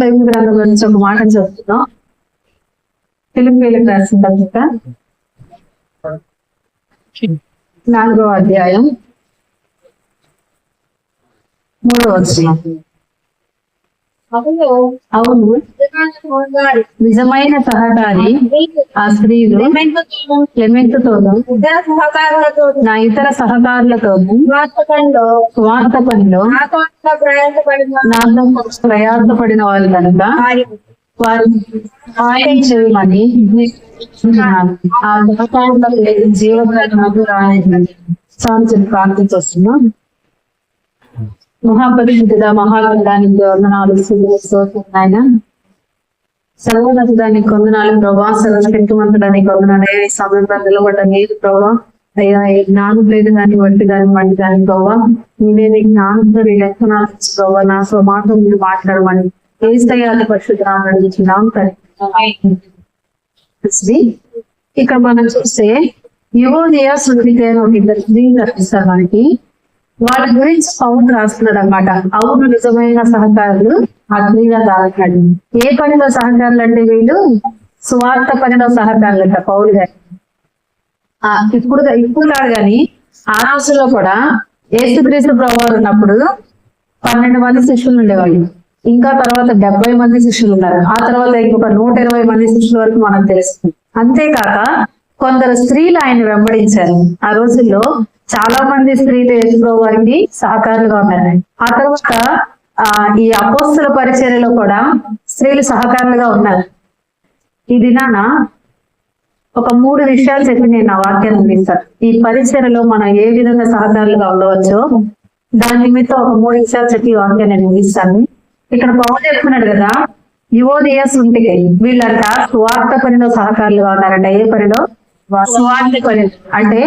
Bible గ్రంథం గురించి ఒక మాట చెప్తున్నాం. పిలిపిలకు రాసిన పత్రిక నాలుగవ అధ్యాయం. మూడవ వచనం. అవును. నిజమైన సహకారి ఆ స్త్రీలు క్లెమెంట్తోనూ నా ఇతర సహకారులతోనూ స్వార్థ పనిలో నాతో ప్రయాసపడిన వాళ్ళు కనుక వారు సహాయం చేయమని ఆ సహకారులకు జీవనకు రాయని సాంతిని ప్రార్థిస్తున్నాం మహాపరిశుద్ధ మహాగంధానికి వందనాలు ఆయన సర్వోన్నతానికి వందనాలు ప్రభా. సర్వశక్తివంతుడానికి వందనాలు. అయ్యా ఈ సమయంలో నిలబడ్డ నీరు ప్రభా. అయ్యా ఏ జ్ఞానం లేదు దాన్ని వంటి దాన్ని వంటి దాని ప్రభా. నేనే నీ జ్ఞానంతో నీ లక్షణాలు ప్రభా నా మాట మీరు మాట్లాడమని. ఏ స్థాయి పరిశుద్ధరామని అడుగుతున్నాం ఇక్కడ మనం చూస్తే యువోదయ శృతికే ఒక ఇద్దరు స్త్రీలు రప్పిస్తారు మనకి. వాళ్ళ గురించి పౌరులు రాస్తున్నాడు అనమాట అవును నిజమైన సహకారులు అగ్నిగా దాల్చాడు ఏ పనిలో సహకారులు అంటే వీళ్ళు? స్వార్థ పనిలో సహకారులు అంట పౌరు గారు ఇప్పుడు ఇప్పుడు కాదు కానీ ఆ రోజుల్లో కూడా ఏసుక్రీస్తు ప్రభావం ఉన్నప్పుడు పన్నెండు మంది శిష్యులు ఉండేవాళ్ళు. ఇంకా తర్వాత డెబ్బై మంది శిష్యులు ఉన్నారు. ఆ తర్వాత ఇంకొక నూట ఇరవై మంది శిష్యుల వరకు మనం తెలుసు అంతేకాక కొందరు స్త్రీలు ఆయన వెంబడించారు. ఆ రోజుల్లో చాలా మంది స్త్రీలు యేసుప్రభు వారికి సహకారులుగా ఉన్నారు. ఆ తర్వాత ఆ ఈ అపోస్తుల పరిచర్యలో కూడా స్త్రీలు సహకారులుగా ఉన్నారు. ఈ దినాన ఒక మూడు విషయాలు చెప్పి నేను నా వాక్యాన్ని ముగిస్తాను ఈ పరిచయలో మనం ఏ విధంగా సహకారులుగా ఉండవచ్చో దాని నిమిత్తం ఒక మూడు విషయాలు చెప్పి ఈ వాక్యాన్ని నేను ముగిస్తాను. ఇక్కడ పవన్ చెప్తున్నాడు కదా యువోదయస్ ఉంటే వీళ్ళంట స్వార్థ పనిలో సహకారులుగా ఉన్నారంట. ఏ పనిలో? స్వార్థ పని అంటే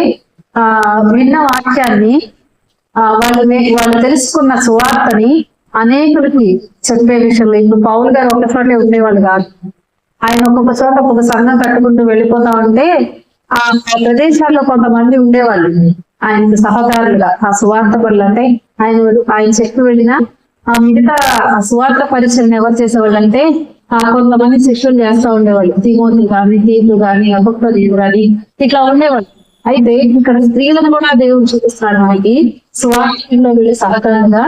ఆ విన్న వాక్యాన్ని ఆ వాళ్ళు వాళ్ళు తెలుసుకున్న సువార్తని అనేకులకి చెప్పే విషయంలో ఇప్పుడు పౌల్ గారు ఒక చోటే ఉండేవాళ్ళు కాదు. ఆయన ఒక్కొక్క చోట ఒక్కొక్క సంఘం కట్టుకుంటూ వెళ్ళిపోతా ఉంటే ఆ ప్రదేశాల్లో కొంతమంది ఉండేవాళ్ళు. ఆయన సహకారులుగా ఆ సువార్త పనులు అంటే ఆయన ఆయన చెప్పి వెళ్ళిన ఆ మిగతా ఆ సువార్త పరిచయం ఎవరు చేసేవాళ్ళు అంటే ఆ కొంతమంది శిష్యులు చేస్తూ ఉండేవాళ్ళు. తిమోతి కానీ తీర్లు కానీ అభక్తీయులు కానీ ఇట్లా ఉండేవాళ్ళు. అయితే ఇక్కడ స్త్రీలను కూడా దేవుడు చూపిస్తున్నాడు మనకి. స్వార్థంలో వీళ్ళు సహకారంగా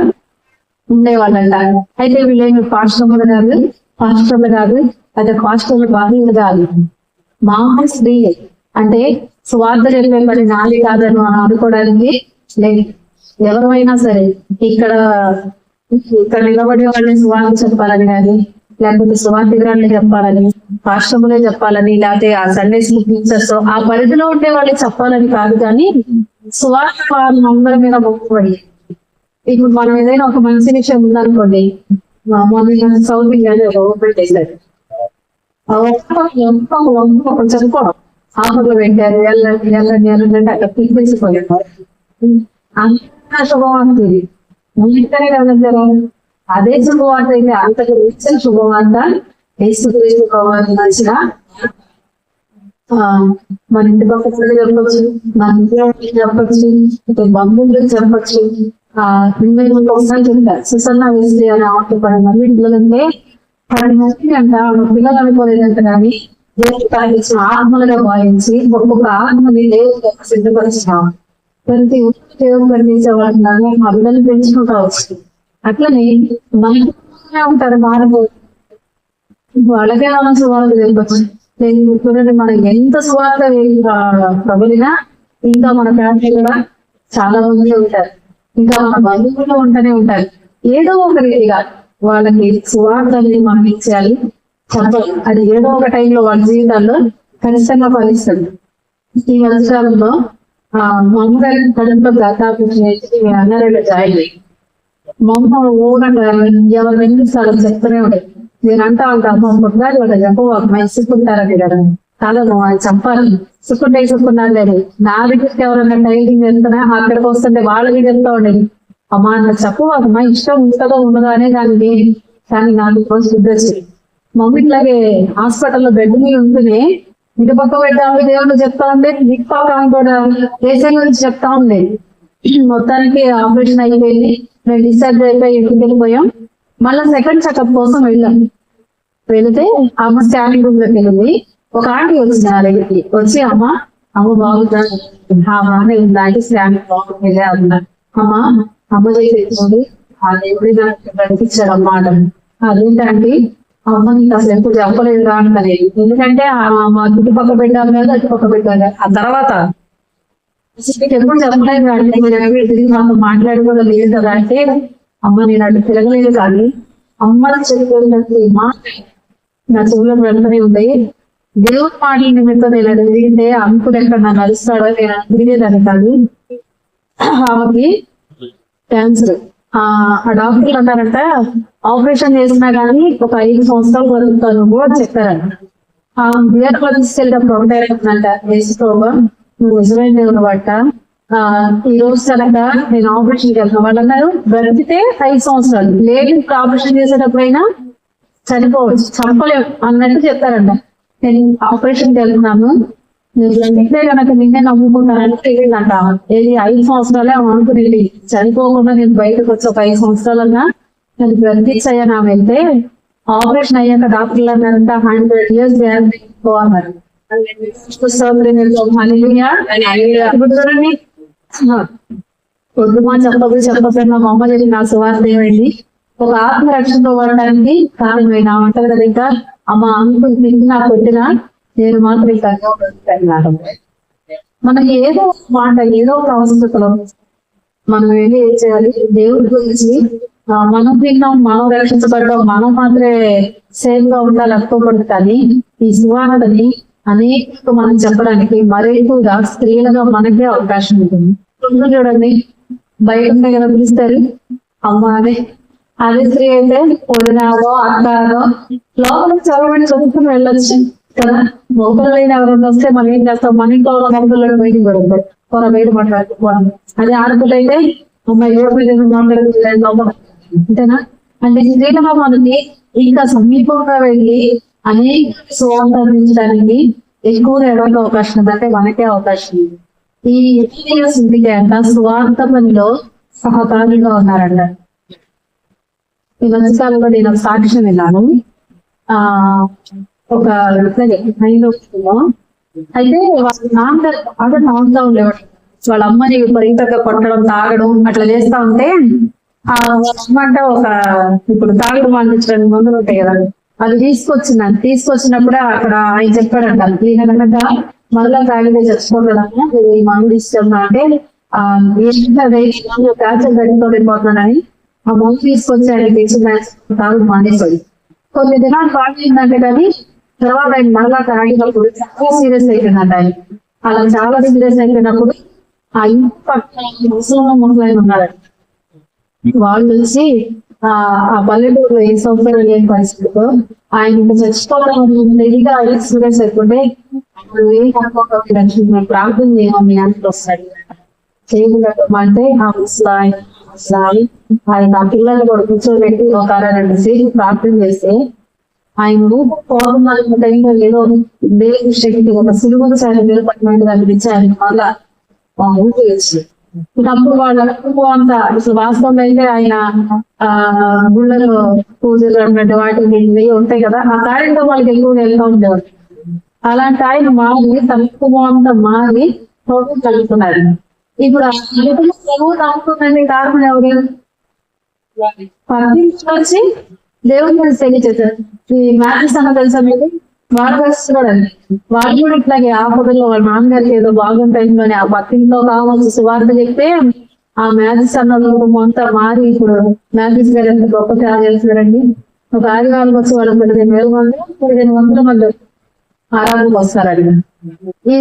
ఉండేవాళ్ళంట. అయితే వీళ్ళేమి పాస్టర్లు కాదు పాస్టర్లు కాదు అయితే పాస్టర్లు బాధ్యులు కాదు మహా స్త్రీ. అంటే స్వార్థ జరిగే పని నాది కాదని మనం అనుకోవడానికి లేదు. ఎవరైనా సరే ఇక్కడ ఇక్కడ నిలబడే వాళ్ళని స్వార్థ చెప్పాలని కానీ లేకపోతే స్వార్థికురాన్ని చెప్పాలని పాశ్రములే చెప్పాలని లేకపోతే ఆ సండే స్కూల్ టీచర్స్ ఆ పరిధిలో ఉండే వాళ్ళకి చెప్పాలని కాదు కానీ స్వార్థ వారిని అందరి మీద మొక్కుబడి. ఇప్పుడు మనం ఏదైనా ఒక మంచి విషయం ఉందనుకోండి మా- మొన్న సౌత్ ఇండియాలో గవర్నమెంట్ వేశారు చేశారు ఆ చెప్పుకోవడం ఆఫర్లు పెట్టారు వెళ్ళండి వెళ్ళండి వెళ్ళండి అంటే అక్కడ పిలిపిసిపోయారు అంత శుభవార్త ఇది. ముందుగానే కదా అదే శుభవార్త అయితే అంతకు ఇచ్చిన శుభవార్త. ఏసు శుభవార్త మన ఇంటి పక్కన చెప్పచ్చు మన ఇంట్లో చెప్పచ్చు బంధువులు చెప్పచ్చు. ఆ ఇంకా ఒకసారి చెప్తారు సుసన్న వేస్తే అని ఆట పది పిల్లలంటే పది మంది అంట పిల్లలు అనుకోలేదంట కానీ దేవుడు తనకి ఆత్మలుగా భావించి ఒక్కొక్క ఆత్మని దేవుడు సిద్ధపరుస్తున్నాం ప్రతి దేవుడు పండించే వాళ్ళని మా పిల్లలు పెంచుకుంటా వచ్చింది అట్లనే మనకు ఉంటారు మానవులు. వాళ్ళకే మన సువార్త తెలియవచ్చు చూడండి మనం ఎంత సువార్త ప్రబలినా ఇంకా మన ఫ్యామిలీ కూడా చాలా మంది ఉంటారు. ఇంకా మన బంధువులు ఉంటూనే ఉంటారు. ఏదో ఒక రీతిగా వాళ్ళకి సువార్త అనేది మనం ఇచ్చేయాలి. చెప్పాలి అది ఏదో ఒక టైంలో వాళ్ళ జీవితాల్లో ఖచ్చితంగా ఫలిస్తుంది. ఈ వర్షాలలో ఆ మా అమ్మగారి కడుపులో దాదాపు అన్నారేళ్ళ జాయిన్ అయ్యి మా అమ్మ ఊరంగా ఎవరు వినిపిస్తారో చెప్తూనే ఉంటాయి నేను అంటా ఉంటాను అమ్మ పొద్దుగాలి వాళ్ళ చెప్పు ఇసుకుంటారని కదా. చాలా ఆయన చెప్పాలి ఇసుకుంటే ఇసుకున్నారు లేదు నా దగ్గరికి ఎవరైనా టైలింగ్ వెళ్తున్నా అక్కడికి వస్తుంటే వాళ్ళకి చెప్తా ఉండేది అమ్మా నా చెప్పు అమ్మా ఇష్టం ఉంటుందో ఉండదో అనే దానికి కానీ నాకు రోజు శుద్ధి వచ్చింది. మమ్మీ ఇట్లాగే హాస్పిటల్లో బెడ్ మీద ఉంటుంది ఇటు పక్క పెట్టాము దేవుడు చెప్తా ఉండే? నీకు పాపం కూడా దేశం గురించి చెప్తా ఉండే. మొత్తానికి ఆపరేషన్ అయిపోయింది. మేము డిశ్చార్జ్ అయిపోయి ఇంటికి వెళ్ళిపోయాం. మళ్ళీ సెకండ్ చెకప్ కోసం వెళ్ళాం. వెళితే అమ్మ స్టాండింగ్ రూమ్లోకి వెళ్ళింది. ఒక ఆంటీ వచ్చింది నా దగ్గరికి. వచ్చి అమ్మ అమ్మ బాగుందా? ఆ బాగానే ఉందా? అంటే స్టాండింగ్ బాగుంది అన్నా. అమ్మ అమ్మ చేసేది ఆ దేవుడి నాకు కనిపించాడు అమ్మ అదేంటంటే అమ్మ నీకు అసలు ఎప్పుడు చెప్పలేదు రా అంటది ఎందుకంటే ఆ మా చుట్టుపక్కల పెట్టాలి కదా అటుపక్క పెట్టాలి ఆ తర్వాత ఎప్పుడు చెప్పలేదు? అంటే మీరు తిరిగి మాతో మాట్లాడి కూడా లేదు కదా. అంటే అమ్మ నేను అటు తిరగలేదు కానీ అమ్మ చెప్పినట్టు మా నా చెవులో వెంటనే ఉంది దేవుడి మాటల నిమిత్తం నేను అటు తిరిగితే అంకులు ఎక్కడ నన్ను నడుస్తాడో నేను అటు తిరిగేదాన్ని కాదు. ఆమెకి క్యాన్సర్ ఆ డాక్టర్లు అన్నారంట ఆపరేషన్ చేసినా గానీ ఒక ఐదు సంవత్సరాలు బతుకుతాను కూడా చెప్పారంట. ఆ థియేటర్ తీసుకెళ్ళినప్పుడు ఒకటే అంట వేసుకోవా నువ్వు నిజమైన దేవుడు బట్ట ఈ రోజు కనుక నేను ఆపరేషన్ వెళ్తాను వాళ్ళు అన్నారు బ్రతికితే ఐదు సంవత్సరాలు. లేదు ఆపరేషన్ చేసేటప్పుడైనా చనిపోవచ్చు. చంపలేము అన్నట్టు చెప్తారంట. నేను ఆపరేషన్ వెళ్తున్నాను నేను కనుక నిన్నే నమ్ముకుంటానని ఏది ఐదు సంవత్సరాలే ఆమె అనుకునేది చనిపోకుండా నేను బయటకు వచ్చి ఒక ఐదు సంవత్సరాలన్నా నేను బ్రతికించయ్యా నా వెళ్తే ఆపరేషన్ అయ్యాక డాక్టర్లు అన్నారంట హండ్రెడ్ ఇయర్స్ గ్యారంటీ అన్నారు. ఇప్పుడు చూడండి ఆ, చెప్పదు చెప్పకపోయినా మా అమ్మ చెప్పి నా సువార్త ఏమైంది ఒక ఆత్మ రక్షణతో వాడడానికి కారణమైన అంటారు కదా ఇంకా అమ్మ అంకుల్ మీకు నాకు కొట్టినా నేను మాత్రం ఇంకా మనం మనకి ఏదో మాట ఏదో ఒక మనం వెళ్ళి ఏం చేయాలి? దేవుడి గురించి ఆ, మనం తిన్నాం మనం రక్షించబడ్డాం మనం మాత్రమే సేఫ్గా ఉండాలి అనుకోకూడదు కానీ ఈ సువార్తని అనేక మనం చెప్పడానికి మరెక్కువగా స్త్రీలుగా మనకే అవకాశం ఉంటుంది. ఇప్పుడు చూడండి బయట కదా పిలుస్తారు? అమ్మ అని. అదే స్త్రీ అయితే వదినాలో అక్కాలో లోపల చదవని చదువుకుని వెళ్ళొచ్చు కదా. మొక్కలైన ఎవరైనా వస్తే మనం ఏం చేస్తాం? మన ఇంట్లో ఉన్న బయటికి పెడతాం పొర బయట మాట్లాడుకోవడం అదే ఆడపిల్ల అయితే అమ్మ ఎవరి మాట్లాడుతుంది అంతేనా? అంటే స్త్రీలుగా మనకి ఇంకా సమీపంగా వెళ్ళి అనేక స్వార్థ అందించడానికి ఎక్కువ ఎవరికి అవకాశం ఉంది. అంటే మనకే అవకాశం ఉంది. ఈ ఎథీనియస్ ఇంటికి అంట స్వార్థ పనిలో సహకారిగా ఉన్నారంట. ఈ మధ్యకాలంలో నేను ఒక సాక్ష్యం విన్నాను ఆ ఒక అయితే వాళ్ళ నాన్నగారు బాగా ఉండేవాడు వాళ్ళ అమ్మని విపరీతంగా కొట్టడం తాగడం అట్లా చేస్తా ఉంటే ఆ అమ్మ అంటే ఒక ఇప్పుడు తాగడం మానిపించడానికి మందులు ఉంటాయి కదా. అది తీసుకొచ్చింది. తీసుకొచ్చినప్పుడు అక్కడ ఆయన చెప్పాడంట ఈయన కనుక మళ్ళీ ఫ్యామిలీ చచ్చిపోతాడమ్మా మీరు ఈ మందు ఇష్టం అంటే ఆ క్యాన్సర్ గడిపోతున్నానని ఆ మందు తీసుకొచ్చి ఆయన తెచ్చిన తాగు మానేశాడు. కొన్ని దినాలు బాగుందంటే కానీ తర్వాత ఆయన మళ్ళా తాగినప్పుడు చాలా సీరియస్ అయిపోయిందంట ఆయన. అలా చాలా సీరియస్ అయిపోయినప్పుడు ఆ ఇంటి పక్కన ముసలమ్మ ముసలాయన ఉన్నాడు వాళ్ళు వచ్చి ఆ ఆ పల్లెటూరులో ఏ సౌకర్యం లేని పరిస్థితిలో ఆయన చచ్చిపోవడం తెలియగా ఆయన సీరియస్ అయిపోతే ఏం అనుకోకపోతే ప్రార్థన చేయమని అంటూ వస్తాడు చేయకుండా ఆ ముసలాయి ముసలాయి ఆయన ఆ పిల్లలు కూడా కూర్చోబెట్టి ఒక అర రెండు సేపు ప్రార్థన చేస్తే ఆయన పోవడం టైంలో ఏదో దేవుడి శక్తి ఒక సులువుగా చాలా నిలబడినట్టు అనిపించి ఆయన మళ్ళా ఆ ఊపి వచ్చింది. అప్పుడు వాళ్ళ అంతా. అసలు వాస్తవంలో అయితే ఆయన ఆ గుళ్ళలో పూజలు అన్నట్టు వాటికి ఇవి ఉంటాయి కదా. ఆ కార్యంలో వాళ్ళకి ఎక్కువగా వెళ్తూ ఉండేవారు అలాంటి ఆయన మారి కుటుంబం అంతా మారి ప్రభు కలుగుతున్నారు ఇప్పుడు ఆ కుటుంబం ప్రభు నమ్ముతుందండి కారణం ఎవరు? పక్కింటి వచ్చి దేవుని మీద తెలియచేశారు ఈ మ్యాథ్స్ అన్న తెలుసా మీకు? వాడు కూడా వాడు కూడా ఇట్లాగే ఆపదలో వాళ్ళ నాన్నగారికి ఏదో బాగుంటాయిందని ఆ పక్కింట్లో కావాల్సి సువార్త చెప్తే ఆ మ్యాథిస్ అన్న కుటుంబం అంతా మారి ఇప్పుడు మ్యాథ్స్ గారు ఎంత గొప్ప తయారు చేస్తున్నారండి. ఒక ఆదివారం వచ్చి వాళ్ళు పదిహేను వేల మంది పదిహేను వందల మంది ఆరాధనకు వస్తారండి. ఈ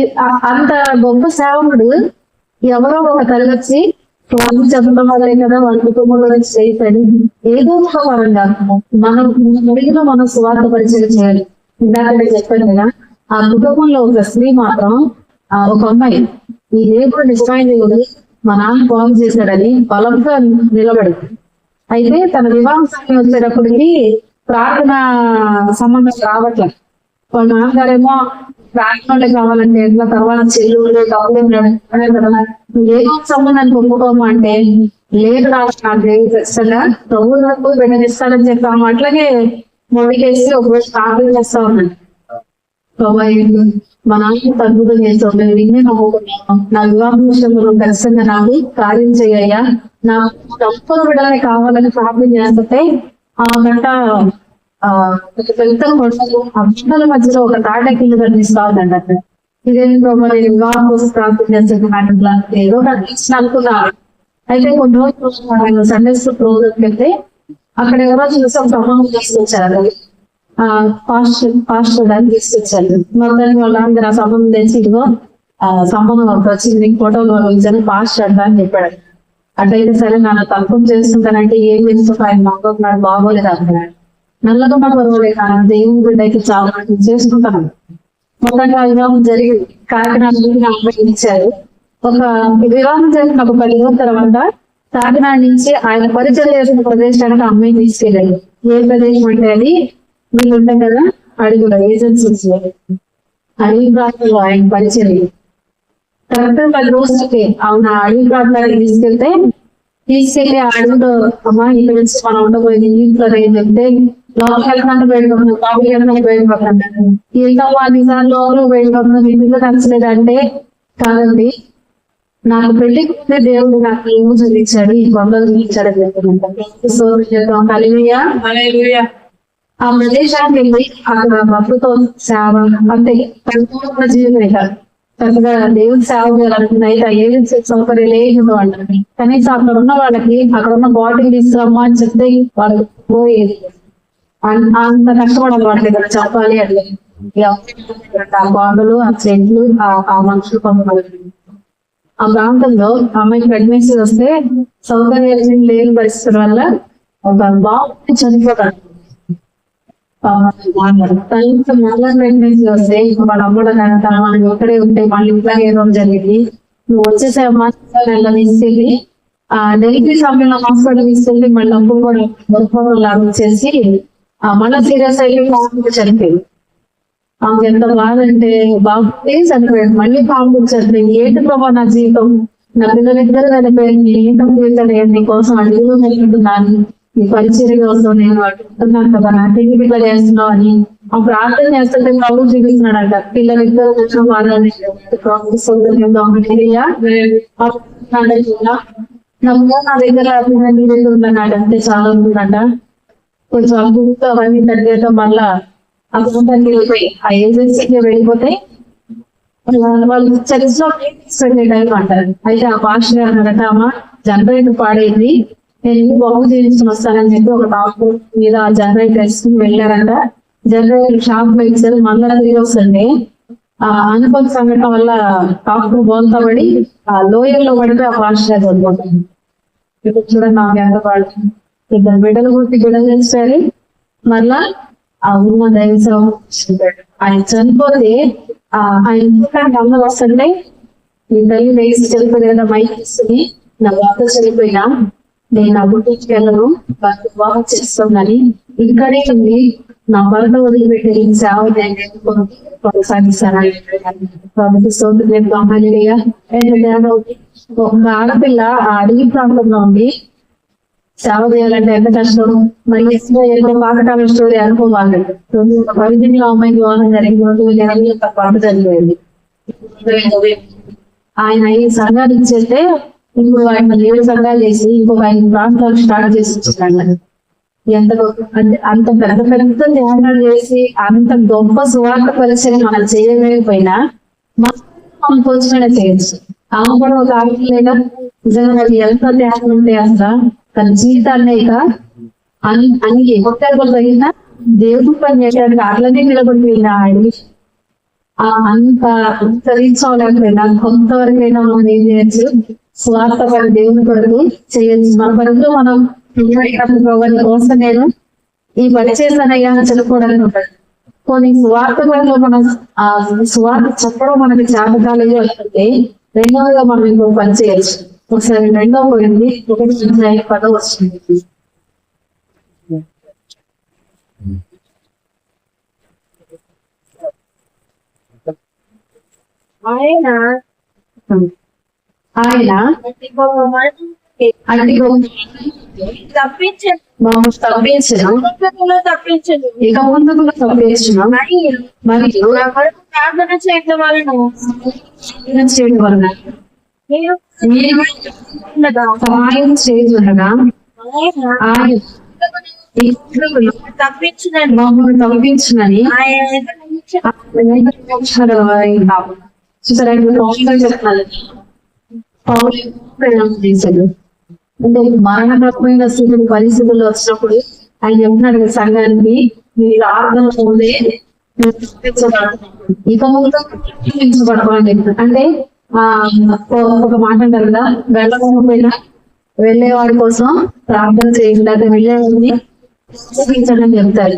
అంత గొప్ప సేవకుడు ఎవరో ఒక తల్లి వచ్చి వాళ్ళు చెప్పడం వల్లే కదా వాళ్ళ కుటుంబంలో నుంచి చేయిపోయి ఏదో ఒక మనం అడిగిన మనం స్వార్థ పరిచయం చేయాలి. ఇందాక చెప్పాను కదా ఆ కుటుంబంలో ఒక స్త్రీ మాత్రం ఒక అమ్మాయి ఈ దేవుడు నిజమైన దేవుడు మా నాన్న బాగు చేశాడని బలంగా నిలబడి అయితే తన వివాహం సమయం వచ్చేటప్పటికి ప్రార్థన సంబంధం రావట్లేదు వాళ్ళ నాన్నగారేమో ప్రార్థనలే కావాలంటే ఎట్లా తర్వాత చెల్లుళ్ళు డబ్బులు ఏదో సంబంధానికి ఒప్పుకోము అంటే లేదు రాష్ట్ర నాకు ఖచ్చితంగా ప్రభుత్వం నాకు చెప్పాము అట్లాగే మొదటికేసి ఒకరోజు ప్రార్థన చేస్తా ఉన్నాను ప్రభా మా నాన్న తగ్గుదల చేస్తాం మేము నిన్నే నమ్ముకున్నాము నా వివాహం విషయంలో ఖచ్చితంగా నాకు కార్యం చేయ్యా నా తప్పులు విడాలని కావాలని ప్రార్థన చేస్తే ఆ గంట ఆ ఒక పెద్ద కొండలు ఆ మధ్యలో ఒక తాట కింద కనిపిస్తా ఉందండి అక్కడ ఇదేం ప్రభా నేను వివాహం కోసం ప్రార్థన చేస్తున్నాను ఏదో కనిపించిన అనుకున్నా అయితే కొన్ని రోజులు సండే స్కూల్ ప్రోగ్రామ్కి వెళ్తే అక్కడ ఎవరో చూసాం ప్రమాణం తీసుకొచ్చారు. ఆ పాస్టర్ పాస్టర్ దాన్ని తీసుకొచ్చారు. మొత్తానికి వాళ్ళందరూ ఆ సంబంధం తెచ్చి ఇదిగో ఆ సంబంధం ఒకటి వచ్చింది నీకు ఫోటోలు పంపించాను పాస్టర్ అంట అని చెప్పాడు. అట్లయితే సరే నన్ను తప్పం చేస్తుంటానంటే ఏం చేస్తుంటా ఆయన నమ్మకం బాగోలేదు అంటున్నాడు. నల్లగా పర్వాలేదు కానీ దేవుని బిడ్డ అయితే చాలా చేసుకుంటాను మొత్తంగా వివాహం జరిగింది. కాకినాడ నా ఇచ్చారు. ఒక వివాహం జరిగిన ఒక పది రోజుల తర్వాత కాకినాడ నుంచి ఆయన పరిచయం చేసిన ప్రదేశానికి ఆ అమ్మాయిని తీసుకెళ్ళాడు. ఏ ప్రదేశం అంటే అది? వీళ్ళు ఉంటాం కదా అడుగుల ఏజెన్సీస్ అడవి ప్రాంతంలో ఆయన పరిచయం. కరెక్ట్ పది రోజులకి అవును అడవి ప్రాంతానికి తీసుకెళ్తే తీసుకెళ్ళి అడుగులో అమ్మా ఇక్కడ నుంచి మనం ఉండబోయేది ఇంట్లో ఏం చెప్తే లోపలికి వెళ్తాను బయటపడుతున్నాం లోపలికి వెళ్తాను బయటపడుతున్నాను ఏంటమ్మా నిజాల్లో బయటపడుతున్నాం ఇంట్లో నచ్చలేదు అంటే కాదండి. నాకు పెళ్ళి ముందే దేవుడు నాకు ఏమో చూపించాడు ఈ కొండలు చూపించాడు సో ఆ ప్రదేశానికి వెళ్ళి అక్కడ భక్తుతో సేవ అంటే పరిపూర్ణ జీవితం ఇక చక్కగా దేవుని సేవ చేయాలనుకున్న అయితే ఏది సౌకర్యం లేదు అంటారు కనీసం అక్కడ ఉన్న వాళ్ళకి అక్కడ ఉన్న బాటిల్ తీసుకురమ్మా అని చెప్తే వాళ్ళకి పోయేది. అంత కష్టపడాలి వాళ్ళకి ఇక్కడ చెప్పాలి అంటే ఆ కొండలు ఆ చెట్లు ఆ- ఆ మనుషులు పంపాలి ఆ ప్రాంతంలో అమ్మాయి ప్రెగ్నెన్సీ వస్తే సౌకర్యాలు లేని పరిస్థితుల వల్ల ఒక బాబుని చనిపోతాడు. కనీసం మళ్ళా ప్రెగ్నెన్సీ వస్తే ఇంకా వాళ్ళ అమ్మడు కనుక మనం ఇక్కడే ఉంటే మళ్ళీ ఇంట్లో ఏదో జరిగింది. నువ్వు వచ్చేసే నెల తీసుకెళ్ళి ఆ డెలివరీ సమయంలో హాస్పిటల్ తీసుకెళ్ళి మళ్ళీ అప్పుడు కూడా లాగా వచ్చేసి ఆ మళ్ళీ సీరియస్ అయ్యి చనిపోయింది. ఆమె ఎంత బాధ అంటే బాబుతే చనిపోయాడు? మళ్ళీ పాపం చనిపోయింది. ఏంటి ప్రభా నా జీవితం? నా పిల్లలు ఇద్దరు చనిపోయింది ఏంటో జీవితం నీ కోసం అడుగులు అనుకుంటున్నాను ఈ పరిచర్య కోసం నేను అడుగుతున్నాను కదా నా తిరిగి ఇట్లా చేస్తున్నావు అని. ఆ ప్రార్థన చేస్తుంటే ప్రభు చూపిస్తున్నాడంట పిల్లలు ఇద్దరు కొంచెం వాళ్ళని ప్రభు సౌకర్యంగా ఉంటుందియా నమ్ము నా దగ్గర నీ దగ్గర ఉన్నాడు అంటే చాలా ఉంటుందంట కొంచెం అద్భుత అవన్నీ వల్ల అద్భుతానికి వెళ్ళిపోయి ఆ ఏజెన్సీకి వెళ్ళిపోతే వాళ్ళు చర్చ్లో అంటారు. అయితే ఆ పాస్టర్ అన్నారట జనరేటర్ పాడైంది. నేను ఇల్లు బాగు చేయించుకుని వస్తానని చెప్పి ఒక డాక్టర్ మీద ఆ జనరేటర్ వేసుకుని వెళ్ళారంట. జనరేటర్ షాప్లో ఇచ్చారు మంగళ వస్తుంది ఆ అనుకోని సంఘటన వల్ల డాక్టర్ బోల్తా పడి ఆ లోయల్లో పడితే ఆ పాస్టర్ చదువుకుంటాను ఇప్పుడు చూడండి నాకు ఎంత పాడుతుంది ఇద్దరు బిడ్డలు గుర్తి బిడ్డలు చేస్తారు మళ్ళా ఉన్న దైవం ఆయన చనిపోతే ఆ ఆయన ఎందుకంటే అందరూ వస్తుంటే ఈ తల్లి వేసి చనిపోయింది కదా మైక్ ఇస్తుంది నా భర్త చనిపోయినా నేను నా గుర్తించి వెళ్ళను భర్త వివాహం చేస్తుందని ఇక్కడే ఉంది. నా భర్త వదిలిపెట్టే ఈ సేవ నేను కొనసాగిస్తానని కాబట్టి ఒక ఆడపిల్ల ఆ అడవి ప్రాంతంలో ఉంది. సేవ చేయాలంటే ఎంత కష్టం? మరి ఎన్నో ఎన్నో పాకటాల స్టోరీ అనుకోవాలి. వైద్యంలో అమ్మాయి వివాహం జరిగింది. రెండు వేల ఇరవై ఒక పాట జరిగింది ఆయన ఈ సంఘాలు ఇచ్చేస్తే ఇంకో ఆయన ఏడు సంఘాలు చేసి ఇంకొక ఆయన ప్రాంతాలు స్టార్ట్ చేసి ఇచ్చాడు ఎంత అంత పెద్ద పెద్ద ధ్యానాలు చేసి అంత గొప్ప సువార్త పరిచయం మనం చేయలేకపోయినా మనం కొంచెమైనా చేయొచ్చు. ఆమె కూడా ఒక ఆడపిల్లగా నిజంగా ఎంత ధ్యానం ఉంటే అసలు? తన జీవితాన్ని ఇక అన్ని అన్ని ఒక్కరు తగిన దేవుడు పని చేయడానికి అట్లనే నిలబడిపోయిన ఆడి ఆ అంత అంత కొంతవరకైనా మనం ఏం చేయొచ్చు? స్వార్థ పని దేవుని కొరకు చేయొచ్చు. మన పనిలో మనం వారి కోసం నేను ఈ పని చేశానయ్యా అని చెప్పుకోవడానికి ఉంటుంది కొన్ని స్వార్థ పనిలో మనం ఆ స్వార్థ చెప్పడం మనకి జాతకాలు అనుకుంటే రెండవగా మనం ఇంకో పని చేయొచ్చు. ఒకసారి రెండవ పోయింది. ఒకటి అధ్యాయం పదవ వస్తుంది. ఆయన. ఆయన. తప్పించిన. ముందులో తప్పించండి ఇక ముందు కూడా తప్పించిన. మరియు మరియు నా కొరకు ప్రార్థన చేయడం వలన. ప్రార్థన చేయడం వలన. మీరు మీరు ఉండగా ఆయన తప్పించినని చూసారా చెప్తున్నారు ప్రయాణం చేశాడు అంటే మరణకరమైన స్థితులు పరిస్థితులు వచ్చినప్పుడు ఆయన చెప్తున్నాడు సంఘానికి మీరు ఆర్థం ఉందే ఇక ముందు అంటే ఒక- ఒక మాట అంటారు కదా వెళ్ళకపోయినా వెళ్ళేవాడి కోసం ప్రార్థన చేయండి లేదా వెళ్ళేవాడిని ప్రోత్సహించడం చెప్తారు.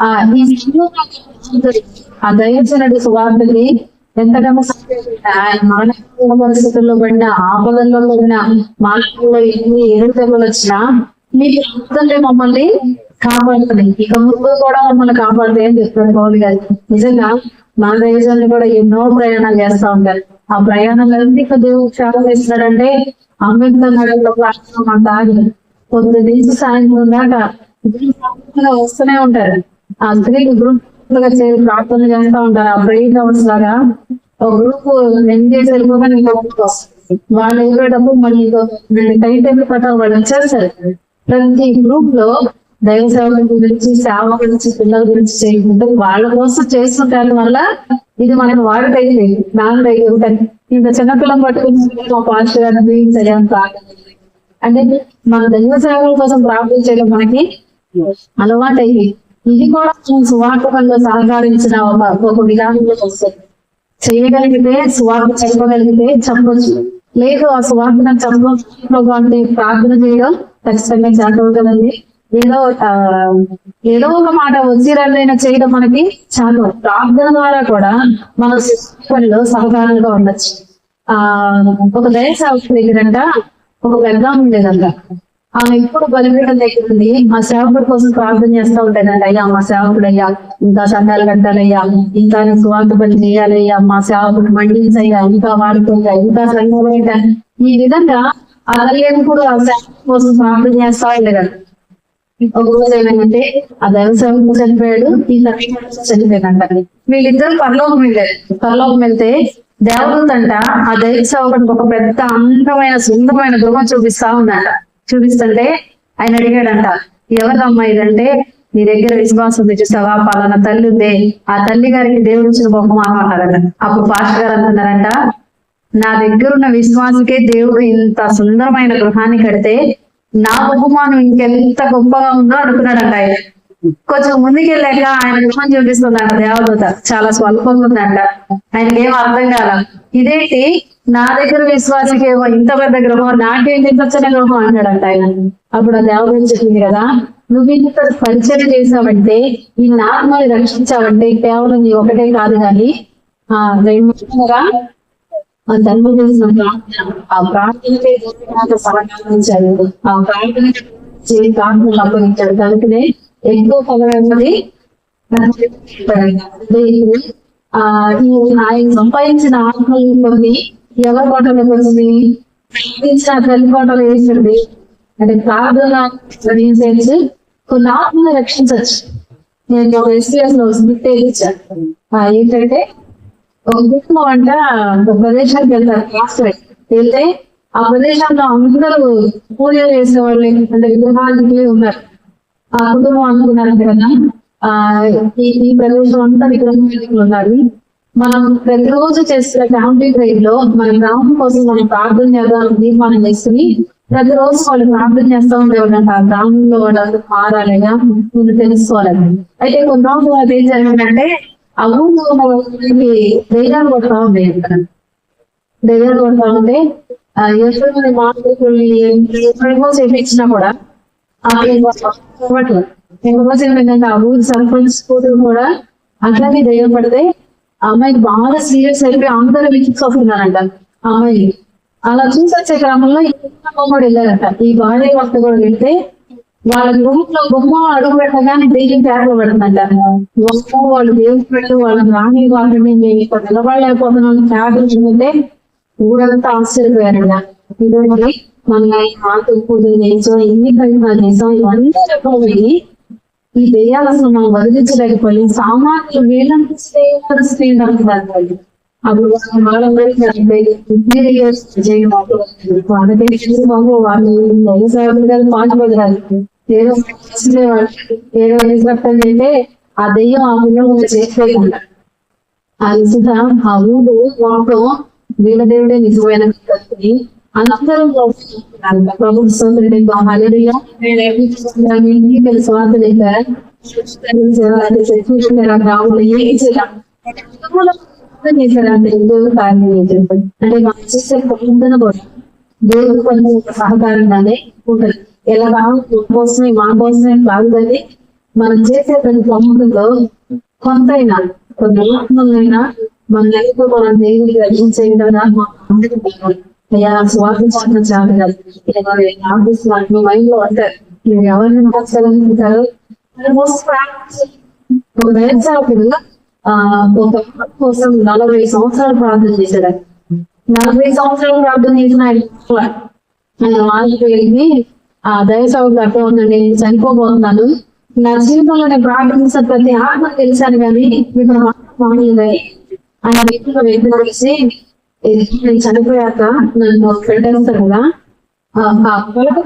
ఆ ఈ ఆ దయచనడు సువార్తకి ఎంతగానో ఆయన మానసిక పరిస్థితుల్లో పడిన ఆపదల్లో పడిన మార్గంలో ఎన్ని ఎదురుదెబ్బలు వచ్చినా మీకు అర్థంలే మమ్మల్ని కాపాడుతుంది. ఇక ముందు కూడా మమ్మల్ని కాపాడుతాయి అని చెప్తారు పౌలు గారు. నిజంగా మన దేశాన్ని కూడా ఎన్నో ప్రయాణాలు చేస్తా ఉంటారు. ఆ ప్రయాణాలన్నీ ఇక దేవుడు క్షేమం ఇస్తున్నాడంటే అమృత నగరంలో ప్రార్థన మా తాగి పొద్దు నుంచి సాయంత్రం దాకా వస్తూనే ఉంటారు. ఆ స్త్రీ గ్రూప్గా చేరి ప్రార్థన చేస్తూ ఉంటారు. ఆ బ్రెయిన్ అవర్స్ లాగా ఒక గ్రూప్ ఎంగేజ్ వెళ్ళిపోగానే ఇంకో వస్తుంది వాళ్ళు వెళ్ళేటప్పుడు మళ్ళీ ఇంకో టైం టైం ప్రకారం వాళ్ళు వచ్చేస్తారు ప్రతి గ్రూప్లో దైవ సేవల గురించి సేవ గురించి పిల్లల గురించి చేయకుంటూ వాళ్ళ కోసం చేస్తుంటారు. వల్ల ఇది మనకు వాడుకైంది నాన్న దగ్గర ఇంత చిన్నపిల్లం పట్టుకుని మా పాస్టర్ గారిని దీవించాలి అని ప్రార్థన అంటే మన దైవ సేవల కోసం ప్రార్థన చేయడం మనకి అలవాటు అయింది ఇది కూడా సువార్తకంగా సహకరించిన ఒక ఒక విధానంలో వస్తుంది. చేయగలిగితే సువార్త చెప్పగలిగితే చెప్పొచ్చు. లేదు ఆ సువార్తను చెప్పడం అంటే ప్రార్థన చేయడం ఖచ్చితంగా చేతవగలండి ఏదో ఆ, ఏదో ఒక మాట వచ్చిరల్లైనా చేయడం మనకి చాలు. ప్రార్థన ద్వారా కూడా మన పనిలో సహకారంగా ఉండొచ్చు. ఆ ఒక దయ సేవకు దగ్గరంట ఒక పెద్ద ఉండేదంట. ఆమె ఎప్పుడు బలిపీఠం దగ్గర ఉంది మా సేవకుడి కోసం ప్రార్థన చేస్తూ ఉంటానండి అయ్యా మా సేవకుడు అయ్యా ఇంకా సంఘాలు కట్టాలయ్యా ఇంకా నేను సువార్త పని చేయాలయ్యా మా సేవకుడు మండించయ్యా ఇంకా వాడుకోయ్యా ఇంకా సంఘాలు ఈ విధంగా ఆ కూడా ఆ సేవకుడి కోసం ప్రార్థన చేస్తా ఉండేదండి ఒక రోజు ఏమైందంటే ఆ దైవ చనిపోయాడు ఈ తల్లి చనిపోయాడు చనిపోయిందంట వీళ్ళిద్దరు పరలోకం వెళ్ళారు. పరలోకం వెళ్తే దేవదూత అంట ఆ దైవ సేవకుడికి ఒక పెద్ద అందమైన సుందరమైన గృహం చూపిస్తా ఉందంట. చూపిస్తుంటే ఆయన అడిగాడంట ఎవరమ్మా ఇదంటే? నీ దగ్గర విశ్వాసం తెచ్చిస్తావా పలానా తల్లి ఉంది. ఆ తల్లి గారికి దేవుడు ఇచ్చిన బహుమానం అన్నారంట అప్పుడు పాస్టర్ గారు అంటున్నారంట నా దగ్గర ఉన్న విశ్వాసకే దేవుడు ఇంత సుందరమైన గృహాన్ని కడితే నా బహుమానం ఇంకెంత గొప్పగా ఉందో అనుకున్నాడంట ఆయన కొంచెం ముందుకెళ్ళాక ఆయన గృహం చూపిస్తుందంట దేవదూత. చాలా స్వల్పంగా ఉందంట. ఆయనకేం అర్థం కాల. ఇదేంటి? నా దగ్గర విశ్వాసకి ఏమో ఇంత పెద్ద గ్రహం నాకేంటి ఇంత చిన్న గ్రహం అన్నాడంట ఆయన. అప్పుడు ఆ దేవదూత చెప్పింది కదా నువ్వు ఇంత పరిచయం చేసావంటే ఈ నాత్మని రక్షించావంటే కేవలం నీ ఒకటే కాదు కానీ ఆ రెండు ఆ తండ్రి చేసిన ప్రార్థన ఆ ప్రార్థనకే దేవుడు నాకు ఆ ప్రార్థన ప్రార్థనలు అప్పగించాడు కనుకనే ఎక్కువ ఫలమైనది ఆ ఈ ఆయన సంపాదించిన ఆత్మలు కొన్ని ఎవరి కోటలో వస్తుంది? ప్రయత్నించిన తల్లి కోటలో వేసింది అంటే ప్రార్థన చేసి కొన్ని ఆత్మను రక్షించవచ్చు. నేను ఒక ఎస్పీఎస్లో స్మిట్ ఇచ్చాను. ఏంటంటే ఒక అంటే ఒక ప్రదేశానికి వెళ్తారు క్లాస్ వెళ్తే ఆ ప్రదేశంలో అందరూ పూజలు చేసేవాళ్ళు అంటే విగ్రహాలకి ఉన్నారు. ఆ కుటుంబం అనుకున్నారు కదా. ఆ ఈ ప్రదేశం అంతా విగ్రహాలు ఉన్నారు. మనం ప్రతిరోజు చేస్తున్న ఫ్యామిలీ ట్రైన్లో మన గ్రామం కోసం మనం ప్రార్థన చేద్దాం తీర్మానం చేసుకుని ప్రతిరోజు వాళ్ళు ప్రార్థన చేస్తూ ఉండేవాళ్ళంట. ఆ గ్రామంలో వాళ్ళందరూ మారాలిగా ముందు తెలుసుకోవాలని. అయితే కొన్ని అది ఏం జరిగిందంటే ఆ ధైర్యాలు కొడతా ఉండేవి ఇక్కడ. దయ్యాలు కొడతా ఉంటే ఆ ఎప్పుడు మాట్లాడుకుని ఎప్పుడేమో చేపించినా కూడా ఏంటంటే ఆ సర్పంచ్ కూతురు కూడా అట్లాగే దయ్యం పడితే అమ్మాయికి బాగా సీరియస్ అయిపోయి అందరూ విచిక్స్ అవుతున్నారంట అమ్మాయి అలా చూసి వచ్చే క్రమంలో ఇంకా వెళ్ళారంట ఈ భార్య భర్త కూడా వెళ్తే వాళ్ళ గ్రూప్లో బొమ్మ అడుగు పెట్టగానే దెయ్యం పేపర్ పెడుతున్నారు బొమ్మ వాళ్ళు దేవుడు పెట్టు వాళ్ళని రాని వాళ్ళని మేము ఇక్కడ నిలబడలేకపోతున్నాం పేపర్ చూస్తుంటే ఊరంతా ఆశ్చర్యపోయారంట. ఇదండి మన మాకు పూజలు చేసాం ఎన్ని ప్రయత్నాలు చేసాం ఇవన్నీ చెప్పబోయి ఈ దెయ్యాలు అసలు మనం వదిలించలేకపోయి. సామాన్యులు వీళ్ళనిపిస్తే స్నేహితులు ఏంటంటున్నారు వాళ్ళు అప్పుడు వాళ్ళ వాళ్ళకి వాళ్ళకి తెలిసి బాబు వాళ్ళు వ్యవసాయం గారు పాటుపడాలి ఏదో చేసే ఏదో వేసినట్టు అంటే ఆ దెయ్యం ఆ పిల్లలు చేసేయకుండా అది ఆ ఊరు వాడటం వీళ్ళ నిజమైన భక్తిని అందరం ప్రభు సోదరుడే హల్లెలూయా. స్వార్థ లేక రాముడు ఏం దేవుడు కార్యం చేశారు అంటే మనం చేసే పొందన కూడా దేవుడు కొంచెం సహకారంగానే ఉంటుంది. ఎలా కావాలి కోసమే మా కోసమే కాదు మనం చేసే ప్రతి ప్రముఖంలో కొంతైనా కొన్ని ఆత్మలైనా మన లైఫ్ మనం దేవుడికి రచించే విధంగా అందరికీ అయ్యా స్వార్థ చాలా ఆఫీస్ మీ మైండ్లో అంటారు మీరు ఎవరిని మార్చాలనుకుంటారు ఒక వేసాపుడు ఆ ఒక కోసం నలభై సంవత్సరాలు ప్రార్థన చేశాడు. నలభై సంవత్సరాలు ప్రార్థన చేసిన ఆయన ఆయన వాళ్ళకి వెళ్ళి ఆ దయసభకు అర్థం ఉందండి చనిపోబోతున్నాను. నా జీవితంలో నేను ప్రార్థించిన ప్రతి ఆత్మ తెలిసాను కానీ ఇప్పుడు మామూలుగా ఆయన వ్యక్తిలో వ్యక్తి నేను చనిపోయాక నన్ను పెట్టేస్తారు కదా. ఆ ఆ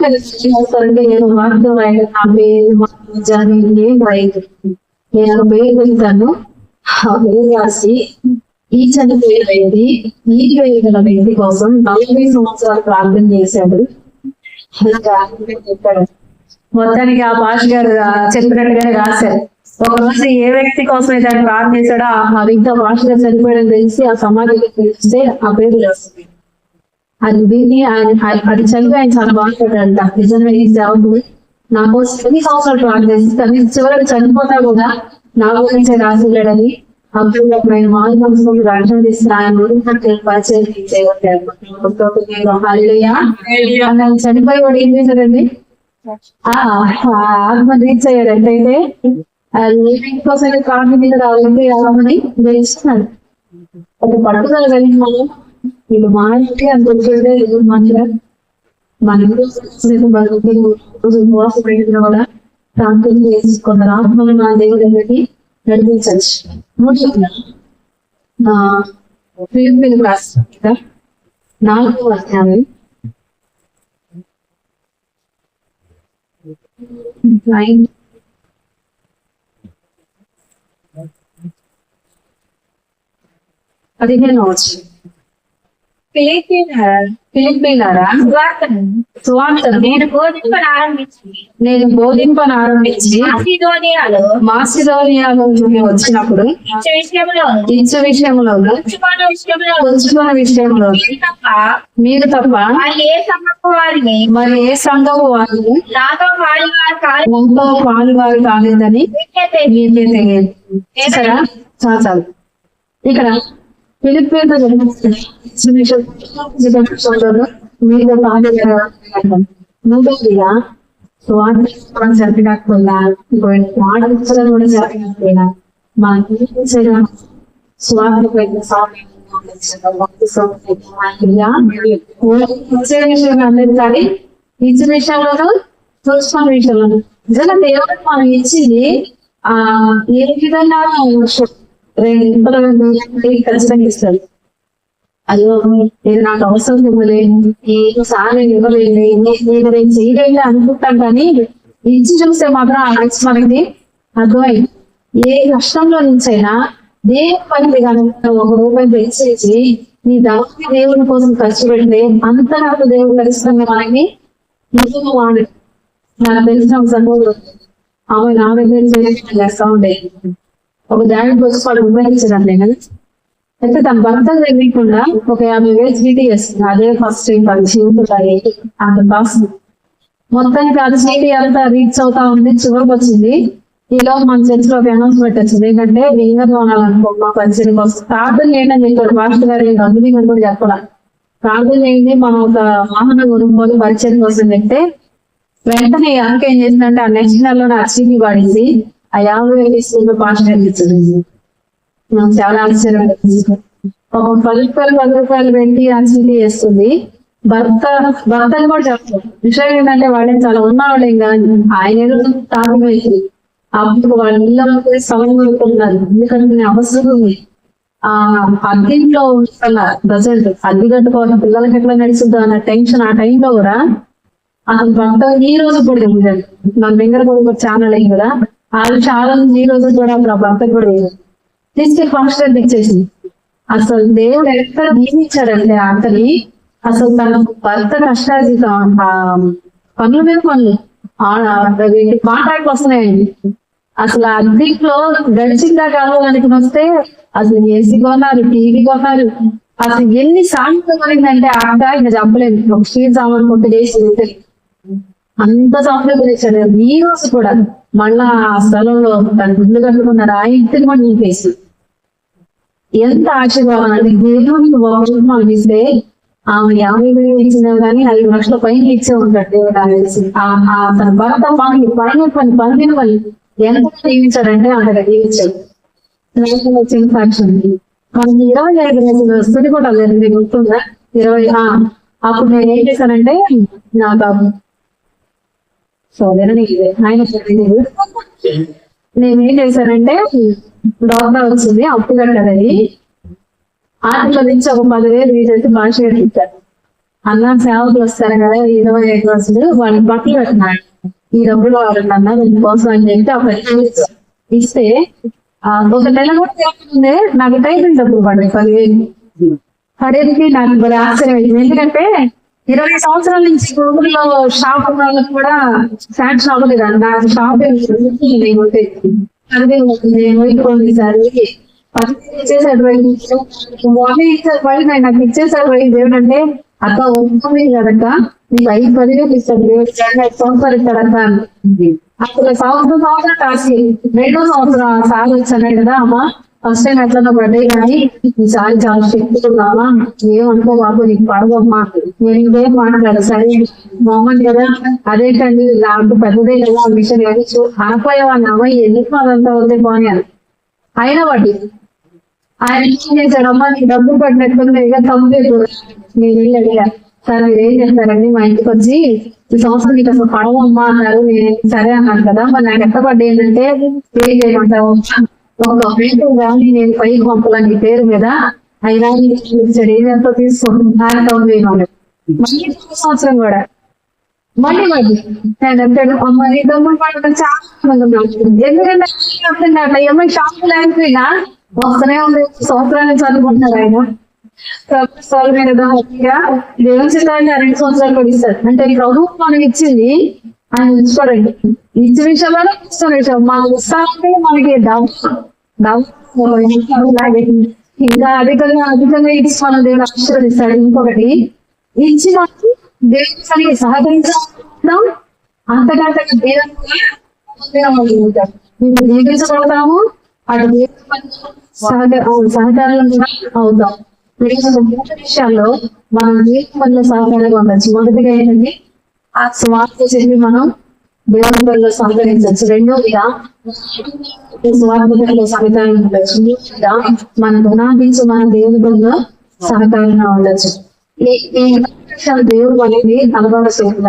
కలిసి చేస్తారంటే నేను మార్గం రాయడం నా పేరు జాని ఏం రాయదు నేను పేరు వెళ్తాను ఆ పేరు రాసి ఈ చనిపోయిన వ్యక్తి ఈ వేయగల వ్యక్తి కోసం నలభై సంవత్సరాలు ప్రార్థన చేశాడు. మొత్తానికి ఆ పాష్ గారు చెప్పినట్టుగానే రాశారు. ఒక రోజు ఏ వ్యక్తి కోసం అయితే ఆయన ప్రార్థన చేశాడో ఆ- ఆ వ్యక్తి ఆ భాష గారు చనిపోయడం తెలిసి ఆ సమాధికి తెలిస్తే ఆ పేరు అది విని ఆయన అది చదివి ఆయన చాలా బాధపడ్డాడంట. నిజంగా ఈ సేవకుడు నా కోసం ఎన్ని సంవత్సరాలు ప్రార్థన చేసి కానీ చివరికి చనిపోతా కూడా నా గురించే రాసిలేడని అప్పుడు ఆయన మామూలు మనసులో రక్షణ తీసిన చనిపోయి వాడు ఏం చేశారండి ఆ ఆ ఆత్మ రీచ్ అయ్యాడు. ఎంతైతే? కోసం ప్రార్థన మీద రావాలంటే రావాలని తెలుస్తున్నాడు ఒక పట్టుదల కలిగి మనం వీళ్ళు మాట్లాడి అంత వచ్చేదే మంచిగా మన మోసపోయిన కూడా ప్రాంతం చేసుకున్నారు. కొందరు ఆత్మలు మన దేవుడి దగ్గరికి నడిపించచ్చు ఫిలిపిన్ క్లాస్ నాలుగు అధ్యాయం నైన్ పదిహేను వచ్చు పిలిపినారా? సువార్తను నేను బోధింపను ఆరంభించి నేను బోధింపను ఆరంభించి మాసిదోనియాలో వచ్చినప్పుడు ఇచ్చే విషయంలో విషయంలో మీరు తప్ప మీరు ఏ సమకు వారిని మరి ఏ సంఘము వారు నాతో వారి వారి కాలు మనతో పాలు వారు కాలేదని మీకే తెలియదు. చాలు. ఇక్కడ ఫిలిప్పీన్తో మీతో పాలు మూడోదిగా స్వాతంత్రం జరిపినకుండా కూడా జరిపినట్టుగా మా జీవించగా ఇచ్చే విషయంలో అందరు కానీ విషయంలోనూ చూసుకున్న విషయంలో నిజంగా దేవుడు మనం ఇచ్చింది ఆ ఏ విధంగా రెండు అయ్యో నేను నాకు అవసరం ఇవ్వలేదు ఈ సార్ ఇవ్వలేదు నేను నేను చేయలేదు అనుకుంటాను కానీ ఇచ్చి చూస్తే మాత్రం ఆ మనకి అర్థమైంది. ఏ కష్టంలో నుంచైనా దేవుని పని కనుక ఒక రూపాయి పెంచేసి నీ దాని దేవుని కోసం ఖర్చు పెడితే అంతగా దేవుడు ఖచ్చితంగా మనకి నిజంగా వాడు. నాకు తెలిసిన ఒక ఆమె నా దగ్గర చేస్తా ఉండేది ఒక దాని కోసం వాళ్ళు ఉపయోగించడంలే కదా అయితే తన భర్త తెలియకుండా ఒక యాభై వేలు చీటీ చేస్తుంది. అదే ఫస్ట్ టైం అది చీటీ అంత బాస్ మొత్తానికి అది చీటీ అంతా రీచ్ అవుతా ఉంది చివరికి వచ్చింది. ఈలో మన చర్చ్ ఒక అనౌన్స్మెంట్ వచ్చింది. ఏంటంటే వింగర్ కొనాలనుకో మా పరిచయం కోసం ప్రార్థన చేయండి అని చెప్పారు మాస్టర్ గారు ఇంకా అందులో కూడా చెప్పాల? ప్రార్థన చేయండి మనం ఒక వాహనం కొనుక్కొని పరిచయం కోసం అంటే వెంటనే ఈ అంక ఏం చేసిందంటే ఆ నెక్స్ట్ నెలలో నా చీటీ పడింది ఆ యాభై వేలు ఇస్తుంది పాస్టర్ ఇచ్చింది నాకు చాలా ఆశ్చర్యం వేసింది. ఒక పది రూపాయలు పది రూపాయలు పెట్టి అన్సిటీ చేస్తుంది. భర్త భర్తని కూడా చెప్తాం విషయం ఏంటంటే వాళ్ళని చాలా ఉన్నవాళ్ళేం కానీ ఆయన ఏదో అయింది అప్పుడు వాళ్ళ ఇళ్ళ సవరణ పెట్టుకుంటున్నారు ఎందుకంటే అవసరం ఉంది. ఆ అద్దెంట్లో ఉంటున్న ప్రజెంట్ అద్దె కట్టుకోవడం పిల్లలకి ఎట్లా నడుస్తుందో అన్న టెన్షన్ ఆ టైంలో కూడా అసలు భర్త ఈ రోజు కూడా తెలియదు మన దగ్గర కూడా ఛానల్ అయింది కదా. వాళ్ళు చాలా ఈ రోజు కూడా అప్పుడు భర్త కూడా తీసుకెళ్ళి ఫంక్షన్ ఇచ్చేసి అసలు దేవుడు ఎంత దీవించాడంటే అంతని అసలు తన భర్త కష్టాజీతం పనుల మీద పనులు. కాంట్రాక్ట్ వస్తున్నాయండి. అసలు ఆ గడిచిన గడిచిందా కావాలనికి వస్తే అసలు ఏసీ కొన్నారు టీవీ కొన్నారు. అసలు ఎన్ని సార్లు కొనిందంటే ఆ ఇంకా చంపలేదు ఒక స్టీల్ సామాన్ కొట్టి చేసి అంత అంత సంప్రదించాడు ఈ రోజు కూడా మళ్ళా ఆ స్థలంలో తన ఇల్లు కట్టుకున్నారు ఆ ఇంటికి కూడా నింపేసి ఎంత ఆశీర్వాదం అంటే దేవుడికి మనం ఇస్తే ఆమె యాభై వేలు ఇచ్చినా కానీ ఐదు లక్షల పైన ఇచ్చే ఉంటాడు దేవుడు నాకు ఆ- తన భర్త పని పైన పని పంపిన వాళ్ళు ఎంత జీవించాడంటే అంతగా జీవించాడు వచ్చిన సాక్ష్యం ఇది. ఇరవై ఐదు రోజులు వస్తుంది కూడా లేదు గుర్తుందా ఇరవై అప్పుడు నేను ఏం చేశానంటే నాకు సోదరుని ఇదే ఆయన చెప్పింది నేను ఏం చేశానంటే డాక్టర్ వచ్చింది అప్పు కట్టదని ఆటల నుంచి ఒక పదివేలు వీటైతే భాష ఇచ్చారు. అన్న సేవకులు వస్తారు కదా ఇరవై ఐదు రోజులు వాళ్ళకి బట్టలు పెట్టినాడు ఈ డబ్బులు వాడండి అన్న దీనికోసం అని చెప్పి ఆ పదివేలు ఇస్తే ఒక నెల కూడా తిరగకముందే నాకు టైటిల్ డబ్బులు పడ్డాయి పదివేలు. పడేది నాకు మరి ఆశ్చర్యం ఎందుకంటే ఇరవై సంవత్సరాల నుంచి గూగుల్లో షాప్ ఉన్న వాళ్ళకి కూడా శాంక్షన్ అవ్వలేదు నాకు షాప్ అదే నేను ఇచ్చేసాడు ఇచ్చేసాడు మమ్మీ ఇచ్చారు పడి నాకు ఇచ్చేసాడు పోయి దేవుడు అక్క ఒప్పుకుంది కదక్క నీకు ఐదు పదివేలు ఇస్తాడు సంవత్సరం ఇస్తాడక్క అని. అసలు సంవత్సరం సంవత్సరం కాసి రెండో సంవత్సరం సార్ వచ్చాను కదా అమ్మ. ఫస్ట్ టైం ఎట్లా పడ్డాయి కానీ ఈసారి చాలా చెప్తున్నామా ఏమనుకో బాబు నీకు పడవమ్మా. నేను ఇదేం మాట్లాడు సరే మామూలు కదా? అదేంటండి నాకు పెద్దదే కదా మిషన్ ఏది చూ అనపోయేవాడిని అమ్మ ఎందుకు అదంతా వదిలే పోనీ అని. అయినా వాటి ఆయన ఏం చేశాడమ్మా నీకు డబ్బు పడినట్టుంది ఇక తమ్ముడు నేను వెళ్ళి అడిగా సార్ మీరు ఏం చేస్తారండి? మా ఇంటికి వచ్చి ఈ సంవత్సరం నీకు అసలు పడవమ్మా అన్నారు. నేను సరే అన్నాను కదా. మరి నాకు ఎట్ట పడ్డా ఏంటంటే ఏం చేయమంటావు? ఒక రేటు కానీ నేను పైకి పంపాలని పేరు మీద అయినా ఏదంతా తీసుకుంటున్నాను తొమ్మిది వందలు. మళ్ళీ సంవత్సరం కూడా. మళ్ళీ మళ్ళీ. నేను అంటాడు అమ్మ నీ డబ్బులు పడడం చాలా ఆనందంగా ఉంటుంది. ఎందుకంటే అర్థం కావట్లే అమ్మాయి షాపు లేకపోయినా వస్తూనే ఉంది. సంవత్సరాన్ని చదువుకుంటున్నారు ఆయన. ప్రభుత్వాల మీద హ్యాపీగా దేవుని చిత్తాన్ని రెండు సంవత్సరాలు కూడా ఇస్తారు అంటే ప్రభుత్వం మనకి ఇచ్చింది ఆయన ఉంచుకోరండి ఇచ్చిన విషయంలో ఇస్తున్న విషయం. మనం ఇస్తామంటే మనకి డబ్బు డబ్బు ఇంకా అధికంగా అధికంగా ఇచ్చి మనం దేవుడు ఆశీర్వదిస్తాడు. ఇంకొకటి ఇచ్చి మనకి దేవుడి సరికి సహకరించడం అంతకంతగా దేవుని మేము దీవించబడతాము అటు దేవుని సహకారం అవుతాం. విషయాల్లో మనం దేవుని పనుల సహకారంగా ఉండొచ్చు? మొదటిగా ఏంటంటే ఆ స్వార్థ చెప్పి మనం దేవుని పనిలో సహకరించవచ్చు రెండోదిగా స్వార్థ పనిలో సహకారంగా ఉండొచ్చు. మూడోదిగా మన గుణాభించి మన దేవుని పనిలో సహకారంగా ఉండొచ్చు. దేవుడు అనేది కలగడ చేయాలి